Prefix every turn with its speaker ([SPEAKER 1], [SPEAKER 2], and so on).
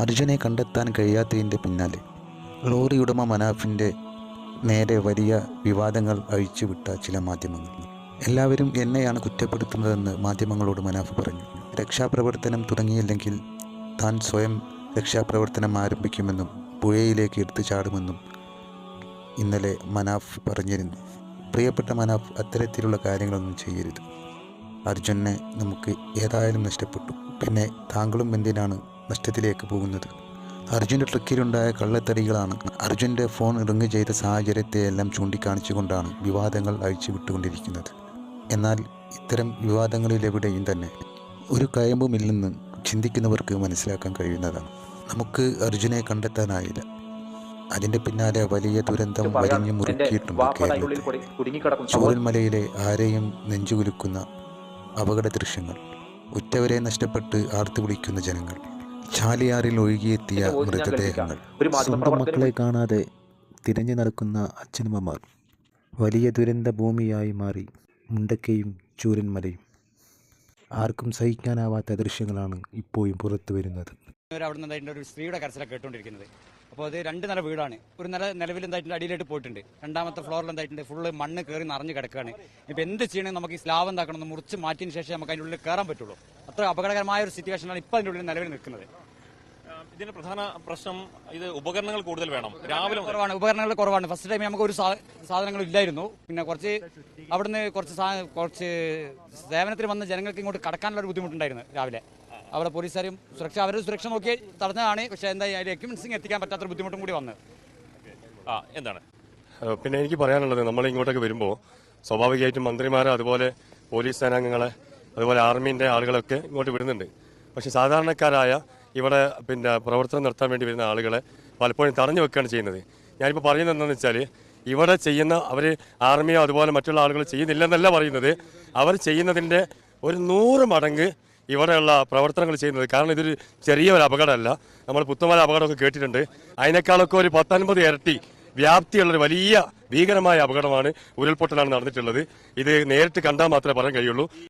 [SPEAKER 1] അർജുനെ കണ്ടെത്താൻ കഴിയാത്തതിന്റെ പിന്നാലെ ലോറി ഉടമ മനാഫിന്റെ നേരെ വലിയ വിവാദങ്ങൾ അഴിച്ചുവിട്ട ചില മാധ്യമങ്ങൾ. എല്ലാവരും എന്നെയാണ് കുറ്റപ്പെടുത്തുന്നതെന്ന് മാധ്യമങ്ങളോട് മനാഫ് പറഞ്ഞു. രക്ഷാപ്രവർത്തനം തുടങ്ങിയില്ലെങ്കിൽ താൻ സ്വയം രക്ഷാപ്രവർത്തനം ആരംഭിക്കുമെന്നും പുഴയിലേക്ക് എടുത്തു ചാടുമെന്നും ഇന്നലെ മനാഫ് പറഞ്ഞിരുന്നു. പ്രിയപ്പെട്ട മനാഫ് അത്തരത്തിലുള്ള കാര്യങ്ങളൊന്നും ചെയ്യരുത്. അർജുനെ നമുക്ക് ഏതായാലും നഷ്ടപ്പെട്ടു. പിന്നെ താങ്കളും എന്തിനാണ് നഷ്ടത്തിലേക്ക് പോകുന്നത്. അർജുന്റെ ട്രക്കിലുണ്ടായ കള്ളത്തടികളാണ് അർജുന്റെ ഫോൺ റിങ് ചെയ്ത സാഹചര്യത്തെയെല്ലാം ചൂണ്ടിക്കാണിച്ചുകൊണ്ടാണ് വിവാദങ്ങൾ അഴിച്ചുവിട്ടുകൊണ്ടിരിക്കുന്നത്. എന്നാൽ ഇത്തരം വിവാദങ്ങളിലെവിടെയും തന്നെ ഒരു കയമ്പുമില്ലെന്ന് ചിന്തിക്കുന്നവർക്ക് മനസ്സിലാക്കാൻ കഴിയുന്നതാണ്. നമുക്ക് അർജുനെ കണ്ടെത്താനായില്ല. അതിന്റെ പിന്നാലെ വലിയ ദുരന്തം വലിഞ്ഞു മുറുക്കിയിട്ടുണ്ട് ചൂരൽമലയിലെ ആരെയും നെഞ്ചുകുലുക്കുന്ന അപകട ദൃശ്യങ്ങൾ ഉറ്റവരെ നഷ്ടപ്പെട്ട് ആർത്തു വിളിക്കുന്ന ജനങ്ങൾ ചാലിയാറിൽ ഒഴുകിയെത്തിയ മൃതദേഹങ്ങൾ സ്വന്തം മക്കളെ കാണാതെ തിരഞ്ഞു നടക്കുന്ന അച്ഛനമ്മമാർ വലിയ ദുരന്ത ഭൂമിയായി മാറി മുണ്ടക്കയും ചൂരന്മലയും. ആർക്കും സഹിക്കാനാവാത്ത ദൃശ്യങ്ങളാണ് ഇപ്പോഴും പുറത്തു വരുന്നത്
[SPEAKER 2] അവിടെ നിന്ന് ഒരു സ്ത്രീയുടെ കരച്ചിലാണ് കേട്ടുകൊണ്ടിരിക്കുന്നത്. അപ്പോൾ അത് രണ്ട് നില വീടാണ്. ഒരു നില നിലവിൽ എന്തായിട്ടുണ്ട്? അടിയിലായിട്ട് പോയിട്ടുണ്ട്. രണ്ടാമത്തെ ഫ്ലോറിൽ എന്തായിട്ടുണ്ട്? ഫുള്ള് മണ്ണ് കയറി നിറഞ്ഞു കിടക്കുകയാണ്. ഇപ്പം എന്ത് ചെയ്യണമെങ്കിൽ നമുക്ക് ഈ സ്ലാവ് എന്താക്കണം മുറിച്ച് മാറ്റിയതിന് ശേഷം നമുക്ക് അതിന്റെ ഉള്ളിൽ കയറാൻ പറ്റുള്ളൂ. അത്ര അപകടകരമായ ഒരു സിറ്റുവേഷനാണ് ഇപ്പോൾ അതിന്റെ ഉള്ളിൽ നിലവിൽ നിൽക്കുന്നത്.
[SPEAKER 3] ഇതിന്റെ പ്രധാന പ്രശ്നം ഇത് ഉപകരണങ്ങൾ കൂടുതൽ വേണം. രാവിലെ
[SPEAKER 2] കുറവാണ്. ഉപകരണങ്ങൾ കുറവാണ്. ഫസ്റ്റ് ടൈം നമുക്ക് ഒരു സാധനങ്ങൾ ഇല്ലായിരുന്നു. പിന്നെ കുറച്ച് അവിടുന്ന് കുറച്ച് കുറച്ച് സേവനത്തിന് വന്ന ജനങ്ങൾക്ക് ഇങ്ങോട്ട് കടക്കാനുള്ള ഒരു ബുദ്ധിമുട്ടുണ്ടായിരുന്നു രാവിലെ. അവിടെ പോലീസുകാരും സുരക്ഷ അവരുടെ സുരക്ഷ നോക്കി തടഞ്ഞതാണ്. പക്ഷേ എന്താ അതിൽ എക്യുപ്മെന്റ്സിങ് എത്തിക്കാൻ പറ്റാത്ത ബുദ്ധിമുട്ടും കൂടി വന്നത്
[SPEAKER 3] ആ എന്താണ്?
[SPEAKER 4] പിന്നെ എനിക്ക് പറയാനുള്ളത് നമ്മൾ ഇങ്ങോട്ടൊക്കെ വരുമ്പോൾ സ്വാഭാവികമായിട്ടും മന്ത്രിമാരെ അതുപോലെ പോലീസ് സേനാംഗങ്ങളെ അതുപോലെ ആർമീന്റെ ആളുകളൊക്കെ ഇങ്ങോട്ട് വിടുന്നുണ്ട് പക്ഷെ സാധാരണക്കാരായ ഇവിടെ പിന്നെ പ്രവർത്തനം നടത്താൻ വേണ്ടി വരുന്ന ആളുകളെ പലപ്പോഴും തടഞ്ഞു വെക്കുകയാണ് ചെയ്യുന്നത്. ഞാനിപ്പോൾ പറയുന്നത് എന്താണെന്ന് വെച്ചാൽ ഇവിടെ ചെയ്യുന്ന അവർ ആർമിയോ അതുപോലെ മറ്റുള്ള ആളുകൾ ചെയ്യുന്നില്ലെന്നല്ല പറയുന്നത്. അവർ ചെയ്യുന്നതിന്റെ ഒരു നൂറ് മടങ്ങ് ഇവിടെയുള്ള പ്രവർത്തനങ്ങൾ ചെയ്യുന്നത്. കാരണം ഇതൊരു ചെറിയ ഒരു അപകടമല്ല. നമ്മൾ പുത്തുമല അപകടമൊക്കെ കേട്ടിട്ടുണ്ട്. അതിനേക്കാളൊക്കെ ഒരു പത്തൊൻപത് ഇരട്ടി വ്യാപ്തിയുള്ള ഒരു വലിയ ഭീകരമായ അപകടമാണ് ഉരുൾപൊട്ടലാണ് നടന്നിട്ടുള്ളത്. ഇത് നേരിട്ട് കണ്ടാൽ മാത്രമേ പറയാൻ കഴിയുള്ളൂ.